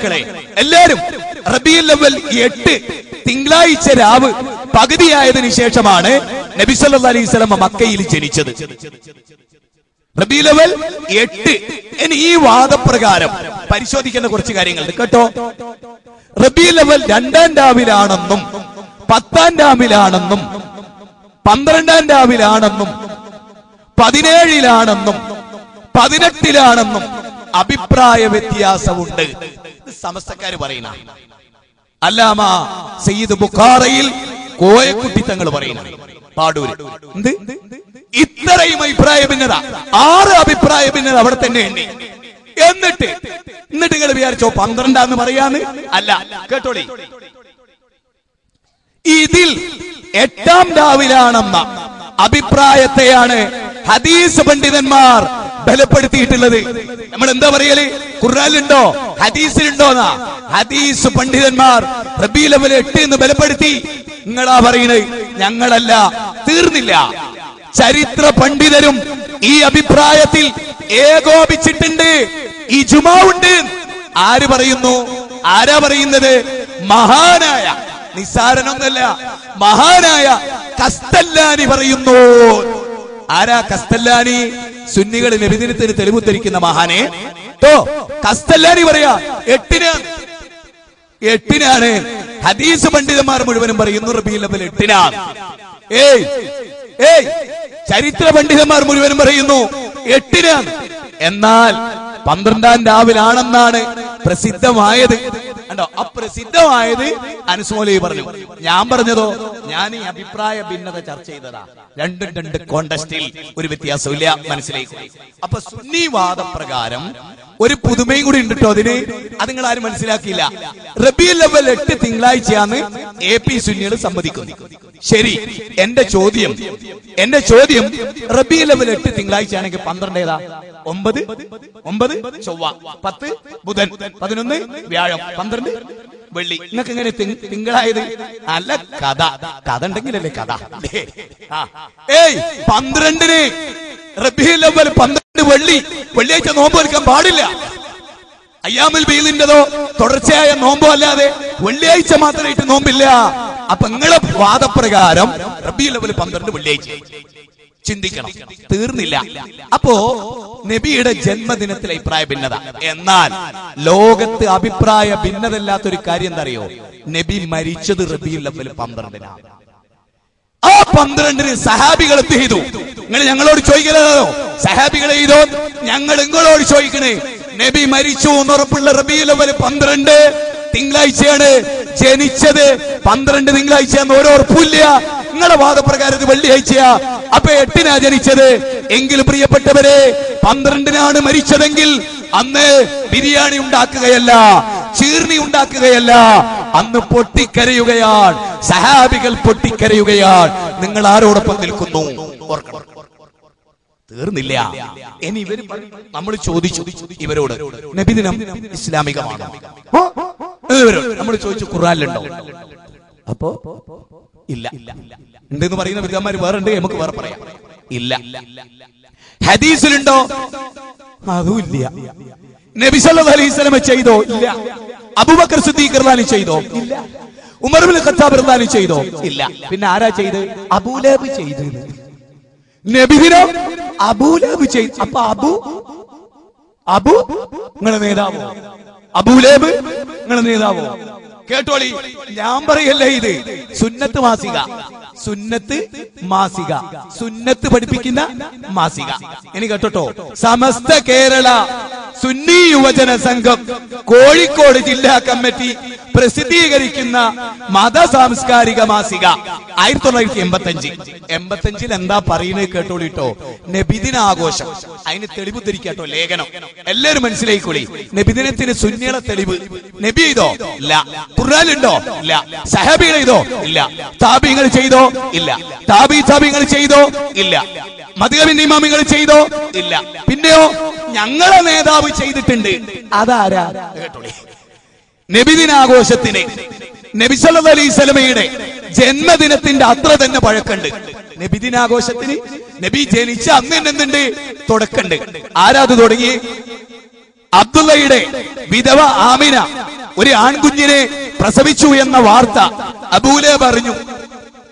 മക്കളെ എല്ലാരും റബിയുൽ അവൽ എട്ട് തിങ്കളാഴ്ച രാവ് പകുതിയായതിനു ശേഷമാണ് നബി സല്ലല്ലാഹു അലൈഹി വസല്ലം മക്കയിൽ ജനിച്ചത്. റബി അവൽ എട്ട്. ഇനി ഈ വാദപ്രകാരം പരിശോധിക്കുന്ന കുറച്ച് കാര്യങ്ങളുണ്ട്. കേട്ടോ? റബി അവൽ രണ്ടാം രാവിലാണെന്നും പത്താം രാവിലാണെന്നും പന്ത്രണ്ടാം രാവിലാണെന്നും പതിനേഴിലാണെന്നും പതിനെട്ടിലാണെന്നും അഭിപ്രായ വ്യത്യാസമുണ്ട്. സമസ്തക്കാര് പറയുന്ന. അല്ലാമ സയ്യിദ് ബുഖാറയിൽ കോയക്കുട്ടി തങ്ങൾ പറയുന്ന. പാടൂര്. എന്ത്? ഇത്രയും അഭിപ്രായ ഭിന്നത ആറ് അഭിപ്രായ ഭിന്നത അവിടെ തന്നെ എണ്ണി എന്നിട്ട് എന്നിട്ട് നിങ്ങൾ വിചാരിച്ചോ പന്ത്രണ്ടാന്ന് പറയാന്ന്? അല്ല കേട്ടോളി. ഇതിൽ എട്ടാം രാവിലാണെന്ന അഭിപ്രായത്തെയാണ് ഹദീസ് പണ്ഡിതന്മാർ ബലപ്പെടുത്തിയിട്ടുള്ളത്. നമ്മൾ എന്താ പറയൽ? ഖുർആനിലുണ്ടോ? ഹദീസിലുണ്ടോന്നാ? ഹദീസ് പണ്ഡിതന്മാർ റബി ലെവൽ എട്ട് എന്ന് ബലപ്പെടുത്തി. നിങ്ങളാ പറയുന്നത് ഞങ്ങളല്ല. തീർന്നില്ല. ചരിത്ര പണ്ഡിതരും ഈ അഭിപ്രായത്തിൽ ഏകോപിച്ചിട്ടുണ്ട്. ഈ ജുമാവുണ്ട് ആര് പറയുന്നു? ആരാ പറയുന്നത്? മഹാനായ നിസ്സാരനൊന്നല്ല മഹാനായ കസ്തല്ലാനി പറയുന്നു. ആരാ കസ്തല്ലാനി? സുന്നികൾ നബിദിനത്തിന് തെളിവുദ്ധരിക്കുന്ന മഹാനെ. ഓ കസ്തല്ലാനി പറയാ എട്ടിന് എട്ടിനാണ്. ഹദീസ് പണ്ഡിതന്മാർ മുഴുവനും പറയുന്നു റബീൽ അവൽ എട്ടിനാണ് ഏയ് ഏയ് ചരിത്ര പണ്ഡിതന്മാർ മുഴുവനും പറയുന്നു എട്ടിനാണ് എന്നാൽ പന്ത്രണ്ടാം രാവിലാണെന്നാണ് പ്രസിദ്ധമായത്. കണ്ടോ? അപ്രസിദ്ധമായത് അനുസ്മോലി പറഞ്ഞു. ഞാൻ പറഞ്ഞതോ? ഞാൻ ഈ അഭിപ്രായ ഭിന്നത ചർച്ച ചെയ്തതാ. രണ്ടും രണ്ട് കോണ്ടസ്റ്റിൽ ഒരു വ്യത്യാസമില്ല മനസ്സിലേക്ക് അപ്പൊ സുന്നി വാദപ്രകാരം ഒരു പുതുമയും കൂടി ഉണ്ട് കേട്ടോ അതിന്? അത് നിങ്ങൾ ആരും മനസ്സിലാക്കിയില്ല. റബി ലെവൽ എട്ട് തിങ്കളാഴ്ചയാണ് എ പി സുന്നികൾ സമ്മതിക്കുന്നത്. ശരി എന്റെ ചോദ്യം എന്റെ ചോദ്യം റബി ലെവൽ എട്ട് തിങ്കളാഴ്ച ആണെങ്കിൽ പന്ത്രണ്ട് ഏതാ ഒമ്പത് ഒമ്പത് ചൊവ്വ പത്ത് ബുധൻ പതിനൊന്ന് വ്യാഴം പന്ത്രണ്ട് വെള്ളി. നിങ്ങൾക്ക് എങ്ങനെ തിങ്- തിങ്കളായത്? അല്ല കഥ. കഥ ഉണ്ടെങ്കിലല്ലേ കഥ. ഏയ് പന്ത്രണ്ടിന്. റബിയുൽ അവ്വൽ പന്ത്രണ്ട് വെള്ളി. വെള്ളിയാഴ്ച നോമ്പ് എടുക്കാൻ പാടില്ല. അയ്യാമിൽ ബീലിന്റെതോ തുടർച്ചയായ നോമ്പോ അല്ലാതെ വെള്ളിയാഴ്ച മാത്രമായിട്ട് നോമ്പില്ല. അപ്പൊ നിങ്ങളെ വാദപ്രകാരം റബിയുൽ അവ്വൽ പന്ത്രണ്ട് വെള്ളിയാഴ്ച. ചിന്തിക്കണം. തീർന്നില്ല. അപ്പോ നബിയുടെ ജന്മദിനത്തിൽ അഭിപ്രായ ഭിന്നത. എന്നാൽ ലോകത്ത് അഭിപ്രായ ഭിന്നതല്ലാത്തൊരു കാര്യം എന്താ അറിയോ? നബി മരിച്ചത് റബിയുൽ അവ്വൽ പന്ത്രണ്ടിനാണ്. ആ പന്ത്രണ്ടിന് സഹാബികൾ എന്ത് ചെയ്തു? നിങ്ങൾ ഞങ്ങളോട് ചോദിക്കലോ സഹാബികൾ ചെയ്തോ? ഞങ്ങൾ നിങ്ങളോട് ചോദിക്കണേ. നബി മരിച്ചു എന്നുറപ്പുള്ള റബിയുള്ള അവൽ പന്ത്രണ്ട് തിങ്കളാഴ്ചയാണ് ജനിച്ചത്. പന്ത്രണ്ട് തിങ്കളാഴ്ച എന്ന് ഓരോ ഉറപ്പില്ല നിങ്ങളുടെ വാദപ്രകാരം വെള്ളിയാഴ്ചയാ. അപ്പൊ എട്ടിനാ ജനിച്ചത്. എങ്കിൽ പ്രിയപ്പെട്ടവരെ പന്ത്രണ്ടിനാണ് മരിച്ചതെങ്കിൽ അന്ന് ബിരിയാണി ഉണ്ടാക്കുകയല്ല ചീർണി ഉണ്ടാക്കുകയല്ല. അന്ന് പൊട്ടിക്കരയുകയാണ്. സഹാബികൾ പൊട്ടിക്കരയുകയാണ്. നിങ്ങൾ ആരോടൊപ്പം നിൽക്കുന്നു? ഓർക്കണം. തീർന്നില്ല. ഇനി ഇവർ നമ്മൾ ചോദിച്ചു ഇവരോട് നബിദിനം ഇസ്ലാമികമാണ്? നമ്മൾ ചോദിച്ചു ഖുറാനിലുണ്ടോ അപ്പോ ഇല്ല. ഉണ്ടെന്ന് പറയുന്ന ബിരുദന്മാർ വേറെ ഉണ്ട് നമുക്ക് വേറെ പറയാം. ഇല്ല. ഹദീസിലുണ്ടോ? അതുമില്ല. ഇല്ല നബി സല്ലല്ലാഹു അലൈഹി വസല്ലം ചെയ്തോ? ഇല്ല. അബൂബക്കർ സിദ്ദീഖ് റളിയല്ലാഹു ചെയ്തോ? ഇല്ല. ഉമർ ഇബ്നു ഖത്താബ് റളിയല്ലാഹു ചെയ്തോ? ഇല്ല. പിന്നെ ആരാ ചെയ്ത് അബൂലബ് ചെയ്തു നബിദിനം അബൂലബ് ചെയ്തു. അപ്പൊ അബു? അബു? നിങ്ങളുടെ നേതാവോ? അബൂലേബ്? നിങ്ങളുടെ നേതാവോ? കേട്ടോളി. ഞാൻ പറയല്ലേ ഇത്? സുന്നത്ത് മാസിക. സുന്നത്ത് മാസിക. സുന്നത്ത് പഠിപ്പിക്കുന്ന മാസിക. ഇനി കേട്ടോ സമസ്ത കേരള സുന്നി യുവജന സംഘം കോഴിക്കോട് ജില്ലാ കമ്മിറ്റി പ്രസിദ്ധീകരിക്കുന്ന മത സാംസ്കാരിക മാസിക. ആയിരത്തി തൊള്ളായിരത്തി എൺപത്തി അഞ്ച് എൺപത്തഞ്ചിൽ എന്താ പറയുന്നത് കേട്ടോളിട്ടോ നബിദിന ആഘോഷം. അതിന് തെളിവ് തിരിക്കാട്ടോ ലേഖനം. എല്ലാവരും മനസ്സിലായിക്കോളി. നബിദിനത്തിന് സുന്നികളെ തെളിവ്. നബി ചെയ്തോ? ഇല്ല. ഖുർആാനുണ്ടോ ഇല്ല. സഹാബികൾ ചെയ്തോ? ഇല്ല. താബിങ്ങൾ ചെയ്തോ? ഇല്ല. താബി താബിങ്ങൾ ചെയ്തോ? ഇല്ല. മധുകവിന്റെ ഇമാമികൾ ചെയ്തോ? ഇല്ല. പിന്നെയോ? ഞങ്ങളെ നേതാവ് ചെയ്തിട്ടുണ്ട്. അതാരാ? കേട്ടോളി. നബിദിനാഘോഷത്തിന് നബി സല്ലല്ലാഹു അലൈഹി സ്വലമയുടെ ജന്മദിനത്തിന്റെ അത്ര തന്നെ പഴക്കണ്ട്. നബിദിനാഘോഷത്തിന് നബി ജനിച്ച അന്ന് തന്നെ എന്തുണ്ട് തുടക്കണ്ട്. ആരാ അത് തുടങ്ങി? അബ്ദുള്ളയുടെ വിധവ ആമിന ഒരു ആൺകുഞ്ഞിനെ പ്രസവിച്ചു എന്ന വാർത്ത അബൂലെ പറഞ്ഞു.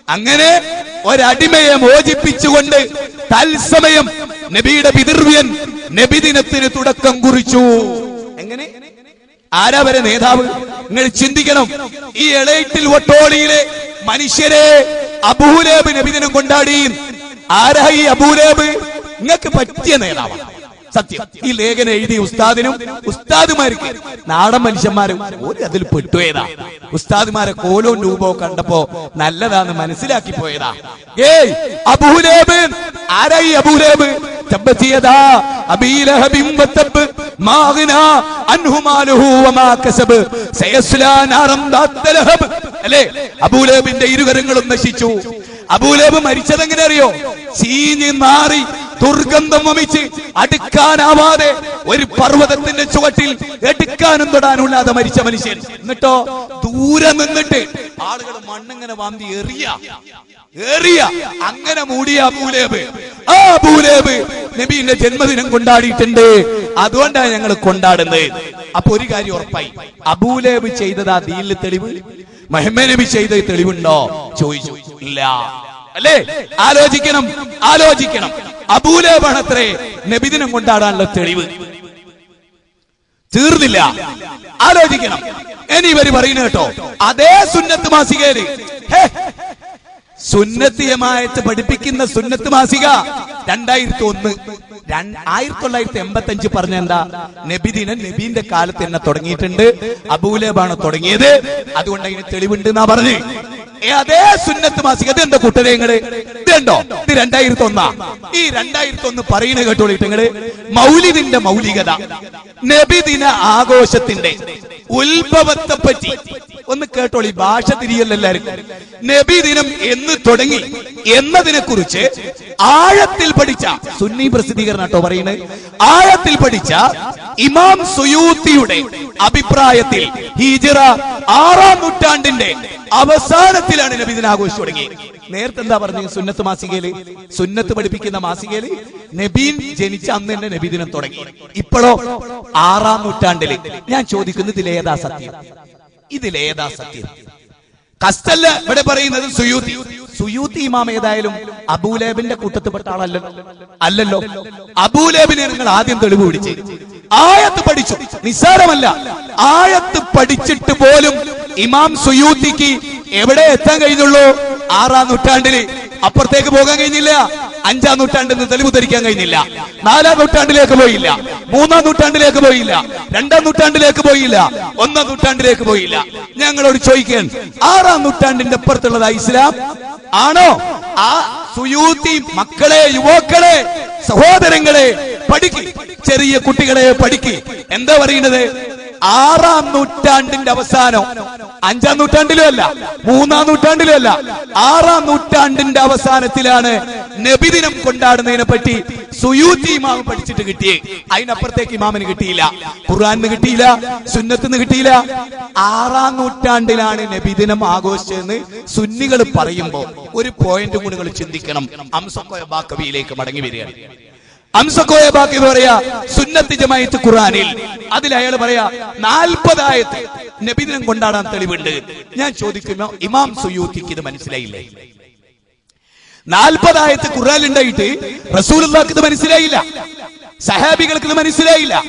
അങ്ങനെ ഒരടിമയെ മോചിപ്പിച്ചുകൊണ്ട് തത്സമയം നബിയുടെ പിതൃവ്യൻ നബിദിനത്തിന് തുടക്കം കുറിച്ചു. എങ്ങനെ? ആരാ വരെ നേതാവ്? നിങ്ങൾ ചിന്തിക്കണം. ഈ എളയിട്ടിൽ വട്ടോളിയിലെ മനുഷ്യരെ അബൂലേബ് നബിദിനം കൊണ്ടാടി. ആരായി അബൂലേബ്? നിങ്ങൾക്ക് പറ്റിയ നേതാവാണ്. സത്യം. ഈ ലേഖനം എഴുതിയ ഉസ്താദിനും ഉസ്താദുമാർക്ക് നാടൻ മനുഷ്യന്മാരും ഒരു അതിൽ പെട്ടുപോയതാ. ഉസ്താദുമാരെ കോലവും രൂപവും കണ്ടപ്പോ നല്ലതാന്ന് മനസ്സിലാക്കി പോയതാ. ഏയ് അബൂലേബ്. ആരായി അബൂലേബ്? തബ്ബത്തിയതാ അബീലഹബിം അല്ലേ? അബൂലേബിന്റെ ഇരുകരങ്ങളും നശിച്ചു. അബൂലേബ് മരിച്ചത് എങ്ങനെ അറിയോ? ചീഞ്ഞ് മാറി ദുർഗന്ധം വമിച്ച് അടുക്കാനാവാതെ ഒരു പർവതത്തിന്റെ ചുവട്ടിൽ എടുക്കാനും തൊടാനുമില്ലാതെ മരിച്ച മനുഷ്യൻ. എന്നിട്ടോ? ദൂരെ നിന്നിട്ട് ആളുകൾ മണ്ണിങ്ങനെ വാന്തി എറിയ. എറിയ. അങ്ങനെ മൂടിയ അബൂലേബ്. ആ അബൂലേബ് നബീന്റെ ജന്മദിനം കൊണ്ടാടിയിട്ടുണ്ട്. അതുകൊണ്ടാണ് ഞങ്ങൾ കൊണ്ടാടുന്നത്. അപ്പൊ ഒരു കാര്യം ഉറപ്പായി. അബൂലേബ് ചെയ്തത് ആ ദീനിൽ തെളിവ്? മെഹമ്മനബി നബി ചെയ്ത തെളിവുണ്ടോ? ചോദിച്ചു. ഇല്ല. അല്ലേ? ആലോചിക്കണം. ആലോചിക്കണം. അബൂലേബാണ് അത്രേ നബിദിനം കൊണ്ടാടാനുള്ള തെളിവ്. തീർന്നില്ല. ആലോചിക്കണം. ഇനി ഇവർ പറയുന്ന കേട്ടോ. അതേ സുന്നത്ത് മാസികയിൽ. സുന്നത്തിയമായിട്ട് പഠിപ്പിക്കുന്ന സുന്നത്ത് മാസിക രണ്ടായിരത്തി ഒന്ന്. ആയിരത്തി തൊള്ളായിരത്തി എൺപത്തി അഞ്ച് പറഞ്ഞ എന്താ? നബിദിനൻ നബീന്റെ കാലത്ത് തന്നെ തുടങ്ങിയിട്ടുണ്ട്. അബൂലേബാണ് തുടങ്ങിയത്. അതുകൊണ്ട് അതിന് തെളിവുണ്ട് എന്നാ പറഞ്ഞു. അതേ സുന്നത്ത് മാസിക. ഇത് എന്താ കൂട്ടരെ നിങ്ങൾ? ഇതുണ്ടോ? ഇത് രണ്ടായിരത്തി ഒന്നാ ഈ രണ്ടായിരത്തി ഒന്ന് പറയുന്നത് കേട്ടോളിട്ട് നിങ്ങൾ. മൗലിദിന്റെ മൗലികത. നബിദിന ആഘോഷത്തിന്റെ ഉത്ഭവത്തെ പറ്റി. ഒന്ന് കേട്ടോളി ഭാഷ തിരിയല്ല എല്ലാവർക്കും നബി ദിനം എന്ന് തുടങ്ങി എന്നതിനെ കുറിച്ച് ആഴത്തിൽ പഠിച്ച സുന്നി പ്രസിദ്ധീകരണം കേട്ടോ പറയുന്നത്. ആഴത്തിൽ പഠിച്ച ഇമാം സുയൂത്തിയുടെ അഭിപ്രായത്തിൽ ഹിജറ ആറാം നൂറ്റാണ്ടിന്റെ അവസാനത്തിലാണ് നബിദിന ആഘോഷിച്ചു തുടങ്ങി. നേരത്തെ എന്താ പറഞ്ഞു സുന്നത്ത് മാസികയിൽ? സുന്നത്ത് പഠിപ്പിക്കുന്ന മാസികയിൽ നബീൻ ജനിച്ച അന്ന് തന്നെ നബിദിനം തുടങ്ങി. ഇപ്പോഴോ ആറാം നൂറ്റാണ്ടിൽ. ഞാൻ ചോദിക്കുന്നത് ഇതിലേതാ സത്യം? ഇതിലേതാ സത്യം? കസ്റ്റല്ല ഇവിടെ പറയുന്നത് സുയൂത്തി സുയൂത്തി ഇമാം ഏതായാലും അബൂലേബിന്റെ കൂട്ടത്തിൽപ്പെട്ട ആളല്ലോ അല്ലല്ലോ. അബൂലേബിനെ നിങ്ങൾ ആദ്യം തെളിവ് പിടിച്ച്. ആയത്ത് പഠിച്ചു. നിസ്സാരമല്ല. ആയത്ത് പഠിച്ചിട്ട് പോലും ഇമാം സുയൂത്തിക്ക് എവിടെ എത്താൻ കഴിഞ്ഞുള്ളൂ? ആറാം നൂറ്റാണ്ടിൽ അപ്പുറത്തേക്ക് പോകാൻ കഴിഞ്ഞില്ല. അഞ്ചാം നൂറ്റാണ്ടിൽ നിന്ന് തെളിവ് ധരിക്കാൻ കഴിഞ്ഞില്ല. നാലാം നൂറ്റാണ്ടിലേക്ക് പോയില്ല. മൂന്നാം നൂറ്റാണ്ടിലേക്ക് പോയില്ല. രണ്ടാം നൂറ്റാണ്ടിലേക്ക് പോയില്ല. ഒന്നാം നൂറ്റാണ്ടിലേക്ക് പോയില്ല. ഞങ്ങളോട് ചോദിക്കാൻ ആറാം നൂറ്റാണ്ടിന്റെ അപ്പുറത്തുള്ളതാ ഇസ്ലാം? ആണോ? ആ സുയൂത്തി മക്കളെ യുവാക്കളെ സഹോദരങ്ങളെ പഠിക്ക്. ചെറിയ കുട്ടികളെ പഠിക്ക്. എന്താ പറയുന്നത്? ആറാം നൂറ്റാണ്ടിന്റെ അവസാനം അഞ്ചാം നൂറ്റാണ്ടിലും അല്ല മൂന്നാം നൂറ്റാണ്ടിലും അല്ല ആറാം നൂറ്റാണ്ടിന്റെ അവസാനത്തിലാണ് നബിദിനം കൊണ്ടാടുന്നതിനെ പറ്റി സുയൂത്തി ഇമാം പഠിച്ചിട്ട് കിട്ടിയേ. അതിനപ്പുറത്തേക്ക് ഇമാമിന് കിട്ടിയില്ല. ഖുർആാനിന് കിട്ടിയില്ല സുന്നത്തിന് കിട്ടിയില്ല. ആറാം നൂറ്റാണ്ടിലാണ് നബിദിനം ആഘോഷിച്ചതെന്ന് സുന്നികൾ പറയുമ്പോൾ ഒരു പോയിന്റ് കൂടി നിങ്ങൾ ചിന്തിക്കണം. അംസക്കോയ ബാക്കവിയിലേക്ക് മടങ്ങി വരികയാണ്. അംസക്കോയ ബാക്കി എന്ന് പറയാ സുന്നത്തി ജമായത്ത് ഖുറാനിൽ അതിൽ അയാൾ പറയാ നാൽപ്പതായത്ത് നബിദിനം കൊണ്ടാടാൻ തെളിവുണ്ട്. ഞാൻ ചോദിക്കുന്നു ഇമാം സുയൂത്തിക്ക് ഇത് മനസ്സിലായില്ലേ? നാൽപ്പതായത്ത് ഖുറാൻ ഉണ്ടായിട്ട് റസൂലുള്ളാക്ക് ഇത് മനസ്സിലായില്ല. സഹാബികൾക്ക് ഇത് മനസ്സിലായില്ല.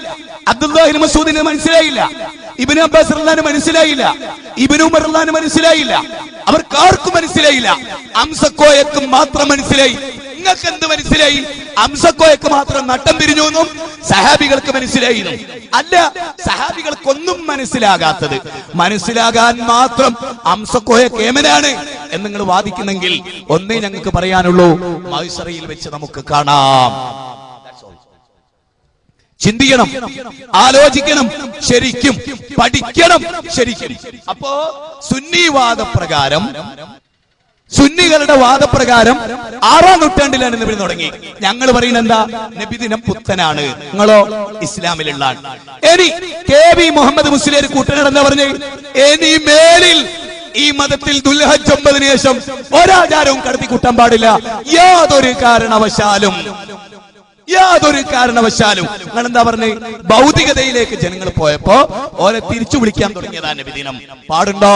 അബ്ദുല്ലാഹിന് മസൂദിന് മനസ്സിലായില്ല. ഇബിന് അബ്ബാസ് റഹ്ലാന് മനസ്സിലായില്ല. ഇബിന് ഉമർ റഹ്ലാന് മനസ്സിലായില്ല. അവർക്ക് ആർക്കും മനസ്സിലായില്ല. അംസക്കോയക്കും മാത്രം മനസ്സിലായി. നിങ്ങൾക്ക് എന്ത് മനസ്സിലായി? അംസക്കോയക്ക് മാത്രം നട്ടം പിരിഞ്ഞു എന്നും സഹാബികൾക്ക് മനസ്സിലായിരുന്നു അല്ല സഹാബികൾക്കൊന്നും മനസ്സിലാകാത്തത്. മനസ്സിലാകാൻ മാത്രം അംസക്കോയ കേമനാണ് എന്ന് നിങ്ങൾ വാദിക്കുന്നെങ്കിൽ ഒന്നേ ഞങ്ങൾക്ക് പറയാനുള്ളൂ മൈസറയിൽ വെച്ച് നമുക്ക് കാണാം. ചിന്തിക്കണം ആലോചിക്കണം ശരിക്കും പഠിക്കണം ശരിക്കും. അപ്പോ സുന്നിവാദ വാദപ്രകാരം സുന്നികളുടെ വാദപ്രകാരം ആറാം നൂറ്റാണ്ടിലാണ് നബി തുടങ്ങി. ഞങ്ങൾ പറയുന്നത് എന്താ? നബിദിനം പുത്തനാണ്. നിങ്ങളോ ഇസ്ലാമിലുള്ള എനി ഇനി കെ വി മുഹമ്മദ് മുസ്ലിം കൂട്ടനോട് എന്താ പറഞ്ഞു? ഇനി മേലിൽ ഈ മതത്തിൽ ദുൽഹജ് ഒമ്പതിനു ശേഷം ഒരാചാരവും കടത്തി കൂട്ടാൻ പാടില്ല. യാതൊരു കാരണവശാലും യാതൊരു കാരണവശാലും. നിങ്ങൾ എന്താ പറഞ്ഞ്? ഭൗതികതയിലേക്ക് ജനങ്ങൾ പോയപ്പോ ഓരെ തിരിച്ചു വിളിക്കാൻ തുടങ്ങിയതാ നബിദിനം. പാടുണ്ടോ?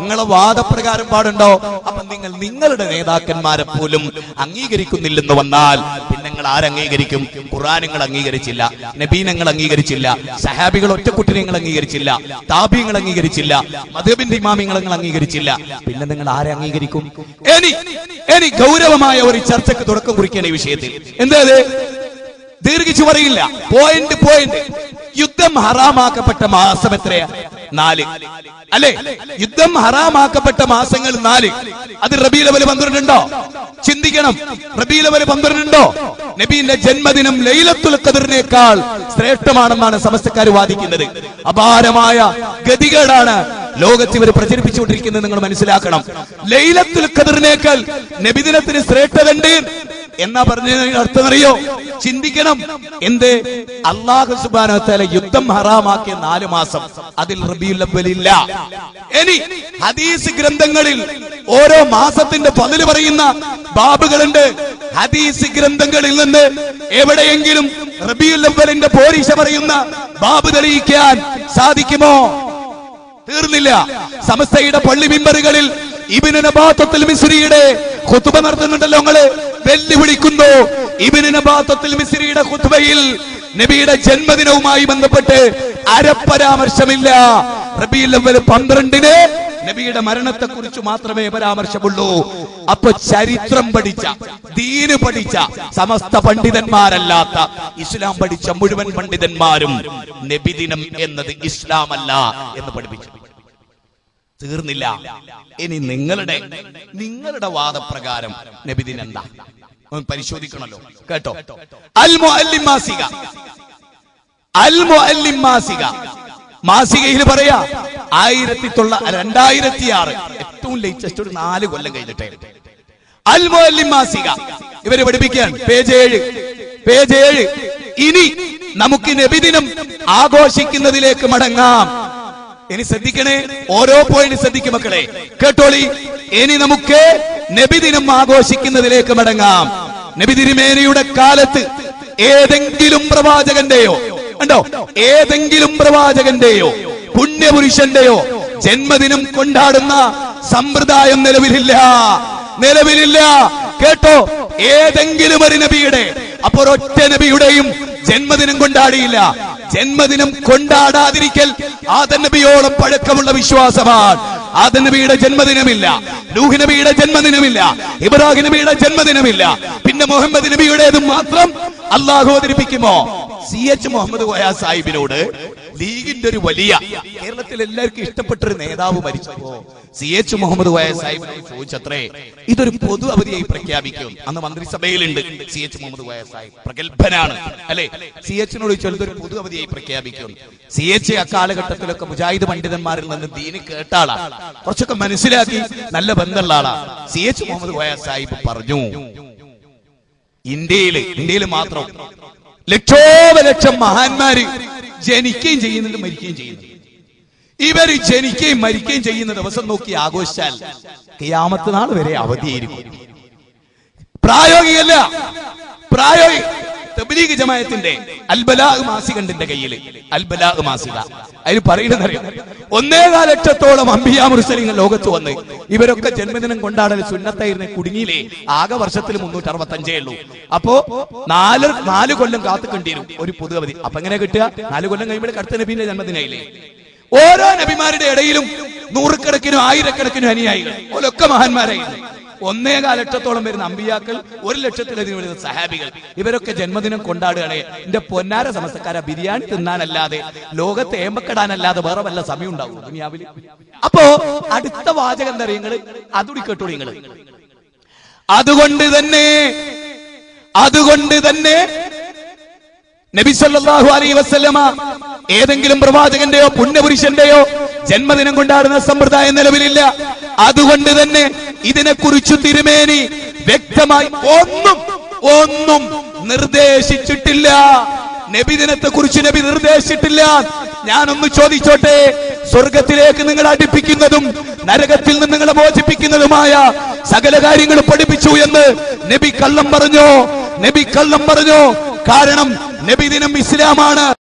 നിങ്ങളെ വാദപ്രകാരം പാടുണ്ടോ? അപ്പൊ നിങ്ങൾ നിങ്ങളുടെ നേതാക്കന്മാരെ പോലും അംഗീകരിക്കുന്നില്ലെന്ന് വന്നാൽ പിന്നെ നിങ്ങൾ ആരംഗീകരിക്കും ഖുറാൻ നിങ്ങൾ അംഗീകരിച്ചില്ല. നബീനങ്ങൾ അംഗീകരിച്ചില്ല. സഹാബികൾ ഒറ്റക്കുട്ടിനെ നിങ്ങൾ അംഗീകരിച്ചില്ല. താബിയങ്ങൾ അംഗീകരിച്ചില്ല. മധുബിന്റെ ഇമാമിങ്ങൾ നിങ്ങൾ അംഗീകരിച്ചില്ല. പിന്നെ നിങ്ങൾ ആരെ അംഗീകരിക്കും? എനി എനി ഗൗരവമായ ഒരു ചർച്ചക്ക് തുടക്കം കുറിക്കേണ്ട ഈ വിഷയത്തിൽ. എന്താ? ദീർഘിച്ചു പറയില്ല പോയിന്റ് പോയിന്റ് യുദ്ധം ഹറാമാക്കപ്പെട്ട മാസം എത്രയാ? നാല്. അല്ലെ? യുദ്ധം ഹറാമാക്കപ്പെട്ട മാസങ്ങൾ നാല്. അത് റബീലവൽ പന്ത്രണ്ടുണ്ടോ? ചിന്തിക്കണം. റബീലവൽ പന്ത്രണ്ടുണ്ടോ? നബീന്റെ ജന്മദിനം ലൈലത്തുൽ ഖദറിനേക്കാൾ ശ്രേഷ്ഠമാണെന്നാണ് സമസ്തക്കാർ വാദിക്കുന്നത്. അപാരമായ ഗതികേടാണ് ലോകത്ത് ഇവർ പ്രചരിപ്പിച്ചുകൊണ്ടിരിക്കുന്നത് നിങ്ങൾ മനസ്സിലാക്കണം. ലൈലത്തുൽ ഖദറിനേക്കാൾ നബിദിനത്തിന് ശ്രേഷ്ഠതണ്ട് എന്നാ പറഞ്ഞതിന് അർത്ഥം അറിയോ? ചിന്തിക്കണം. എന്ത്? അള്ളാഹു സുബാന യുദ്ധം ഹറാമാക്കിയ നാല് മാസം അതിൽ റബിയുള്ള ഇനി ഹദീസ് ഗ്രന്ഥങ്ങളിൽ ഓരോ മാസത്തിന്റെ പതിൽ പറയുന്ന ബാബുകളുണ്ട്. ഹദീസ് ഗ്രന്ഥങ്ങളിൽ നിന്ന് എവിടെയെങ്കിലും റബിയുല്ലബലിന്റെ പോരീശ പറയുന്ന ബാബ് തെളിയിക്കാൻ സാധിക്കുമോ? തീർന്നില്ല. സമസ്തയുടെ പള്ളി മിമ്പറുകളിൽ ഇബിന് നബാത്തത്തിൽ മിസ്രിയുടെ ഖുത്ബ നടത്തുന്നുണ്ടല്ലോ നിങ്ങൾ. വെല്ലുവിളിക്കുന്നു. ഇബിന് നബാത്തത്തിൽ മിസ്രിയുടെ ഖുത്ബയിൽ നബിയുടെ ജന്മദിനവുമായി ബന്ധപ്പെട്ട് അരപ്പരാമർശമില്ല. അവ്വൽ പന്ത്രണ്ടിന് നബിയുടെ മരണത്തെ കുറിച്ച് മാത്രമേ പരാമർശമുള്ളൂ. അപ്പൊ ചരിത്രം പഠിച്ച ദീന് പഠിച്ച സമസ്ത പണ്ഡിതന്മാരല്ലാത്ത ഇസ്ലാം പഠിച്ച മുഴുവൻ പണ്ഡിതന്മാരും നബിദിനം എന്നത് ഇസ്ലാമല്ല എന്ന് പഠിപ്പിച്ചു. തീർന്നില്ല. ഇനി നിങ്ങളുടെ നിങ്ങളുടെ വാദപ്രകാരം നബിദിൻ എന്താ? പരിശോധിക്കണല്ലോ കേട്ടോ? അൽ മുഅല്ലിം മാസിക. അൽ മുഅല്ലിം മാസിക. മാസികയിൽ പറയാ ആയിരത്തി തൊള്ള രണ്ടായിരത്തി ആറ് ഏറ്റവും ലേറ്റസ്റ്റ് ഒരു നാല് കൊല്ലം കഴിഞ്ഞിട്ടേ. അൽ മുഅല്ലിം മാസിക. ഇവർ പഠിപ്പിക്കുകയാണ്. പേജ് ഏഴ്. പേജ് ഏഴ്. ഇനി നമുക്ക് നബിദിനം ആഘോഷിക്കുന്നതിലേക്ക് മടങ്ങാം. ഇനി ശ്രദ്ധിക്കണേ ഓരോ പോയിന്റ് ശ്രദ്ധിക്കും മക്കളെ. കേട്ടോളി ഇനി നമുക്ക് നബിദിനം ആഘോഷിക്കുന്നതിലേക്ക് മടങ്ങാം. നബിതിരുമേനയുടെ കാലത്ത് ഏതെങ്കിലും പ്രവാചകന്റെയോ ഉണ്ടോ ഏതെങ്കിലും പ്രവാചകന്റെയോ പുണ്യപുരുഷന്റെയോ ജന്മദിനം കൊണ്ടാടുന്ന സമ്പ്രദായം നിലവിലില്ല. നിലവിലില്ല. കേട്ടോ? ഏതെങ്കിലും ഒരു നബിയുടെ അപ്പോൾ ഒറ്റ നബിയുടെയും ജന്മദിനം കൊണ്ടാടിയില്ല. ജന്മദിനം കൊണ്ടാടാതിരിക്കൽ ആദനബിയോളം പഴക്കമുള്ള വിശ്വാസമാണ്. ആദനബിയുടെ ജന്മദിനമില്ല ലൂഹ് നബിയുടെ ജന്മദിനമില്ല ഇബ്രാഹിം നബിയുടെ ജന്മദിനമില്ല. പിന്നെ മുഹമ്മദ് നബിയുടേതും മാത്രം അള്ളാഹു അവതരിപ്പിക്കുമോ? സി എച്ച് മുഹമ്മദ് കോയ സാഹിബിനോട് ലീഗിന്റെ ഒരു വലിയ കേരളത്തിൽ എല്ലാവർക്കും ഇഷ്ടപ്പെട്ട ഒരു നേതാവ് മരിച്ചപ്പോ സി എച്ച് മുഹമ്മദ് കോയ സാഹിബിനോട് ചോദിച്ചത്രേ ഇതൊരു പൊതു അവധിയായി പ്രഖ്യാപിക്കും. അന്ന് മന്ത്രിസഭയിലുണ്ട് സി എച്ച് മുഹമ്മദ് കോയ സാഹിബ്. പ്രഗത്ഭനാണ് അല്ലെ? സി എച്ചിനോട് ചോദിച്ചാൽ ഇതൊരു പൊതു അവധിയായി പ്രഖ്യാപിക്കും. സി എച്ച് അക്കാലഘട്ടത്തിലൊക്കെ മുജാഹിദ് പണ്ഡിതന്മാരിൽ നിന്ന് ദീന് കേട്ട ആളാണ് കുറച്ചൊക്കെ മനസ്സിലാക്കി നല്ല ബന്ധമുള്ള ആളാ. സി എച്ച് മുഹമ്മദ് കോയ സാഹിബ് പറഞ്ഞു ഇന്ത്യയിൽ ഇന്ത്യയിൽ മാത്രം ലക്ഷോപലക്ഷം മഹാന്മാര് ജനിക്കുകയും ചെയ്യുന്നുണ്ട് മരിക്കുകയും ചെയ്യുന്നുണ്ട്. ഇവർ ജനിക്കുകയും മരിക്കുകയും ചെയ്യുന്ന ദിവസം നോക്കി ആഘോഷിച്ചാൽ കിയാമത്ത് നാൾ വരെ അവധിയായിരിക്കും. പ്രായോഗികല്ല. പ്രായോഗിക തബ്ലീഗ് ജമായത്തിന്റെ അൽബലാഹ് മാസികണ്ടിന്റെ കയ്യിൽ അൽബലാഹ് മാസിക. അതിൽ പറയുന്നത് അറിയാം? ഒന്നേകാൽ ലക്ഷത്തോളം അമ്പിയാ മുർസലിങ്ങൾ ലോകത്ത് വന്ന് ഇവരൊക്കെ ജന്മദിനം കൊണ്ടാടൽ സുന്നത്തായിരുന്ന കുടുങ്ങിയിലെ ആകെ വർഷത്തിൽ മുന്നൂറ്റി അറുപത്തഞ്ചേ ഉള്ളൂ. അപ്പോ നാല് നാല് കൊല്ലം കാത്തു കണ്ടിരുന്നു ഒരു പൊതു അവധി അപ്പൊ എങ്ങനെ കിട്ടുക? നാല് കൊല്ലം കഴിയുമ്പോൾ കടുത്ത നബീന്റെ ജന്മദിനായില്ലേ? ഓരോ നബിമാരുടെ ഇടയിലും നൂറുകണക്കിനും ആയിരക്കണക്കിനും അനുയായികൾ. ഓരൊക്കെ മഹാന്മാരായിരുന്നു. ഒന്നേകാൽ ലക്ഷത്തോളം വരുന്ന അമ്പിയാക്കൾ ഒരു ലക്ഷത്തിലധികം വരുന്ന സഹാബികൾ. ഇവരൊക്കെ ജന്മദിനം കൊണ്ടാടുകയാണ്. എന്റെ പൊന്നാര സമസ്തക്കാര ബിരിയാണി തിന്നാനല്ലാതെ ലോകത്തെ ഏമ്പക്കെടാനല്ലാതെ വേറെ വല്ല സമയം ഉണ്ടാവും ദുനിയാവിൽ? അപ്പോ അടുത്ത വാചകം എന്താ നിങ്ങൾ അതുകൂടി കേട്ടോ നിങ്ങൾ അതുകൊണ്ട് തന്നെ അതുകൊണ്ട് തന്നെ നബി അലൈ അലൈഹി വസല്ലമ ഏതെങ്കിലും പ്രവാചകന്റെയോ പുണ്യപുരുഷന്റെയോ ജന്മദിനം കൊണ്ടാടുന്ന സമ്പ്രദായം നിലവിലില്ല. അതുകൊണ്ട് തന്നെ ഇതിനെക്കുറിച്ച് തിരുമേനി വ്യക്തമായി ഒന്നും ഒന്നും നിർദ്ദേശിച്ചിട്ടില്ല. നബിദിനത്തെ കുറിച്ച് നബി നിർദ്ദേശിച്ചിട്ടില്ല. ഞാനൊന്ന് ചോദിച്ചോട്ടെ സ്വർഗത്തിലേക്ക് നിങ്ങൾ അടുപ്പിക്കുന്നതും നരകത്തിൽ നിന്ന് നിങ്ങളെ മോചിപ്പിക്കുന്നതുമായ സകല കാര്യങ്ങളും പഠിപ്പിച്ചു എന്ന് നബി കള്ളം പറഞ്ഞോ. നബി കള്ളം പറഞ്ഞോ. കാരണം നബി ദിനം ഇസ്ലാമാണ്.